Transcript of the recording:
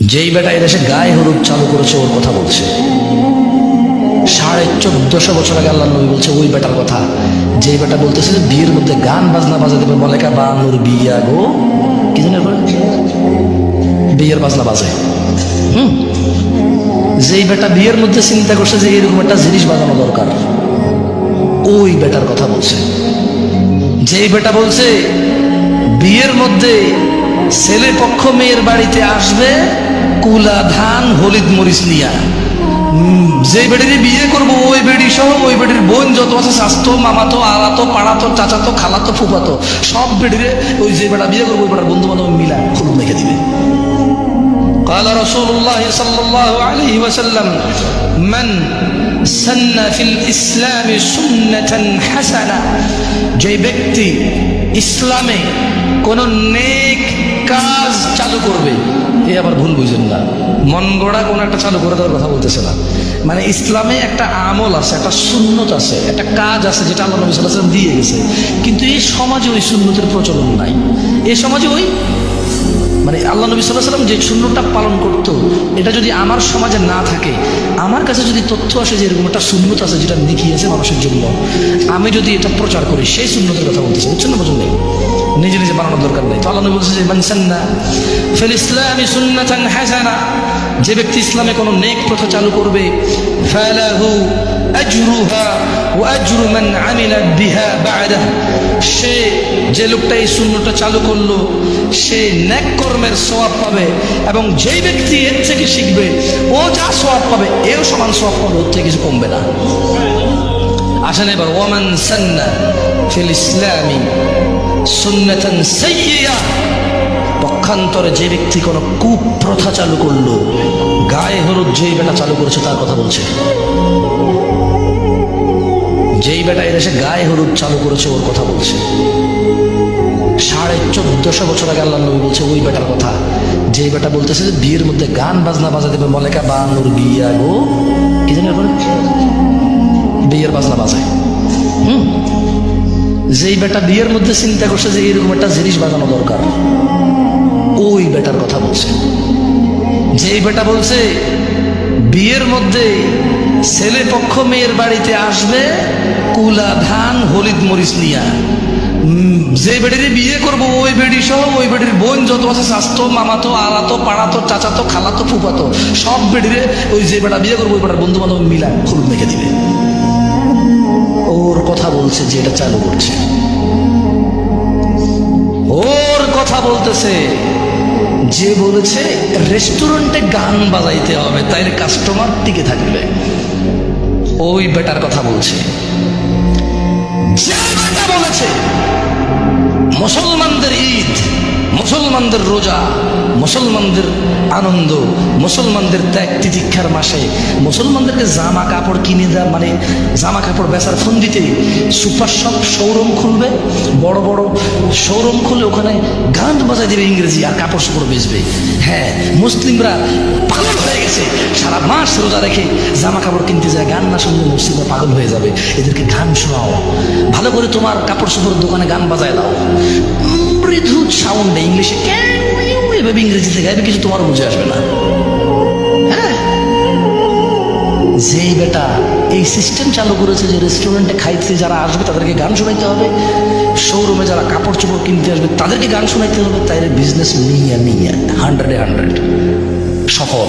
যেই বেটা এদেশে গায়ে হলুদ চালু করেছে, ওর কথা বলছে। সাড়ে চোদ্দশো বছর আগে আল্লাহ নবী বলছে, ওই বেটার কথা। যেই বেটা বলতেছে যে বিয়ের মধ্যে গান বাজনা বাজাতে বলে কা বানুর বিয়া গো। কি জানি বিয়ের বাজনা বাজে। হুম? যেই বেটা বিয়ের মধ্যে চিন্তা করছে যে এরকম একটা জিনিস বাজানো দরকার, ওই বেটার কথা বলছে। যেই বেটা বলছে, বিয়ের মধ্যে ছেলে পক্ষ মেয়ের বাড়িতে আসবে কুলা ধান হলিদ মরিচ নিয়া উম, যে বেডির বিয়ে করব ওই বেডি সহ ওই বেডির বোন যত আছে স্বাস্থ্য মামাতো আলাতো পাড়াতো চাচাতো খালাতো ফুফাতো সব বেডিরে ওই যে বেটা বিয়ে করবো ওই বেটার বন্ধু বান্ধব মিলা হলুদ মেখে দিবে قال رسول الله صلى الله عليه وسلم من سن في الإسلام سنة حسنة যে ব্যক্তি ইসলামে কোন নেক কাজ চালু করবে। এ আবার ভুল বুঝেন না। মন গড়া কোন একটা চালু করে দেওয়ার কথা বলতেছে না। মানে ইসলামে একটা আমল আছে, একটা সুন্নত আছে, একটা কাজ আছে যেটা আল্লাহ নবী সাল্লাম দিয়ে গেছে। কিন্তু এই সমাজে ওই সুন্নতের প্রচলন নাই। এই সমাজে ওই মানে আল্লাহ নবী সাল্লাহ সাল্লাম যে শূন্যটা পালন করতো, এটা যদি আমার সমাজে না থাকে, আমার কাছে যদি তথ্য আসে যে এরকম একটা শূন্যত আছে যেটা লিখিয়ে আছে মানুষের জন্য, আমি যদি এটা প্রচার করি, সেই শূন্যতের কথা বলতেছি। বুঝছেন না, বুঝুন নেই? নিজে নিজে বানানোর দরকার নেই। তো আল্লাহ বলছে যে মানসান্না ফেল ইসলামী সুন্নাতান হাসানা। যে ব্যক্তি ইসলামে কোনো নেক প্রথা চালু করবে, ফালাহু আজরুহা ও আজরু মান আমিলা বিহা বা'দাহ। সে, যে লোকটা এই শূন্যটা চালু করল, সে ন্যাক কর্মের সওয়াব পাবে এবং যেই ব্যক্তি এর থেকে শিখবে, ও যা সওয়াব পাবে এও সমান সোয়াব পাবে, ওর থেকে কিছু কমবে না। আসেন এবার ওমান সান্না ফিল ইসলামি সুন্নাতান সাইয়্যা পক্ষান্তরে যে ব্যক্তি কোনো কুপ্রথা চালু করল, গায়ে হলুদ যেই বেটা চালু করেছে তার কথা বলছে। যেই বেটা এদেশে গায়ে হলুদ চালু করেছে, ওর কথা বলছে। সাড়ে চোদ্দশো বছর আগে আল্লাহ নবী বলছে, ওই বেটার কথা। যেই বেটা বলতেছে যে বিয়ের মধ্যে গান বাজনা বাজা দেবে বলে কা বানুর বিয়া গো। কি জানি বিয়ের বাজনা বাজায়। হুম? যেই বেটা বিয়ের মধ্যে চিন্তা করছে যে এরকম একটা জিনিস বাজানো দরকার, ওই বেটার কথা বলছে। যেই বেটা বলছে, বিয়ের মধ্যে ছেলে পক্ষ মেয়ের বাড়িতে আসবে, কুলা ধান, হলিদ মরিচ নিয়া। যে বেডির বিয়ে করব, ওই বেডি সহ ওই বেডির বোন যত আছে, স্বাস্থ্য, মামাতো, আলাতো, পাড়াতো, চাচাতো, খালাতো, ফুফাতো, সব বেডিরে ওই যে বেটা বিয়ে করব, ওই বেটার বন্ধু বান্ধব মিলা হলুদ মেখে দিবে। কথা বলছে যে এটা চালু করছে। ওর কথা বলতেছে। যে বলেছে রেস্টুরেন্টে গান বাজাইতে হবে তাই কাস্টমার টিকে থাকবে। ওই বেটার কথা বলছে। বেটা বলেছে, মুসলমানদের ঈদ। মুসলমানদের রোজা, মুসলমানদের আনন্দ, মুসলমানদের ত্যাগ তিতিক্ষার মাসে, মুসলমানদেরকে জামা কাপড় কিনে দেওয়া মানে জামা কাপড় বেচার ফন্দিতে সুপার শপ শোরুম খুলবে, বড় বড় শোরুম খুলে ওখানে গান বাজায় দেবে ইংরেজি আর কাপড় চোপড় বেচবে। হ্যাঁ মুসলিমরা পাগল হয়ে গেছে। সারা মাস রোজা রেখে জামা কাপড় কিনতে যায়, গান না শুনলে মুসলিমরা পাগল হয়ে যাবে। এদেরকে গান শোনাও। ভালো করে তোমার কাপড় চোপড়ের দোকানে গান বাজায় দাও। মৃদু সাউন্ডে ইংলিশে এভাবে ইংরেজিতে গাইবে কিছু তোমার বুঝে আসবে না। হ্যাঁ? যেই বেটা এই সিস্টেম চালু করেছে যে রেস্টুরেন্টে খাইতে যারা আসবে, তাদেরকে গান শোনাইতে হবে। শোরুমে যারা কাপড় চোপড় কিনতে আসবে, তাদেরকে গান শোনাইতে হবে। তাই বিজনেস নিয়ে নিয়ে হান্ড্রেডে হান্ড্রেড সফল।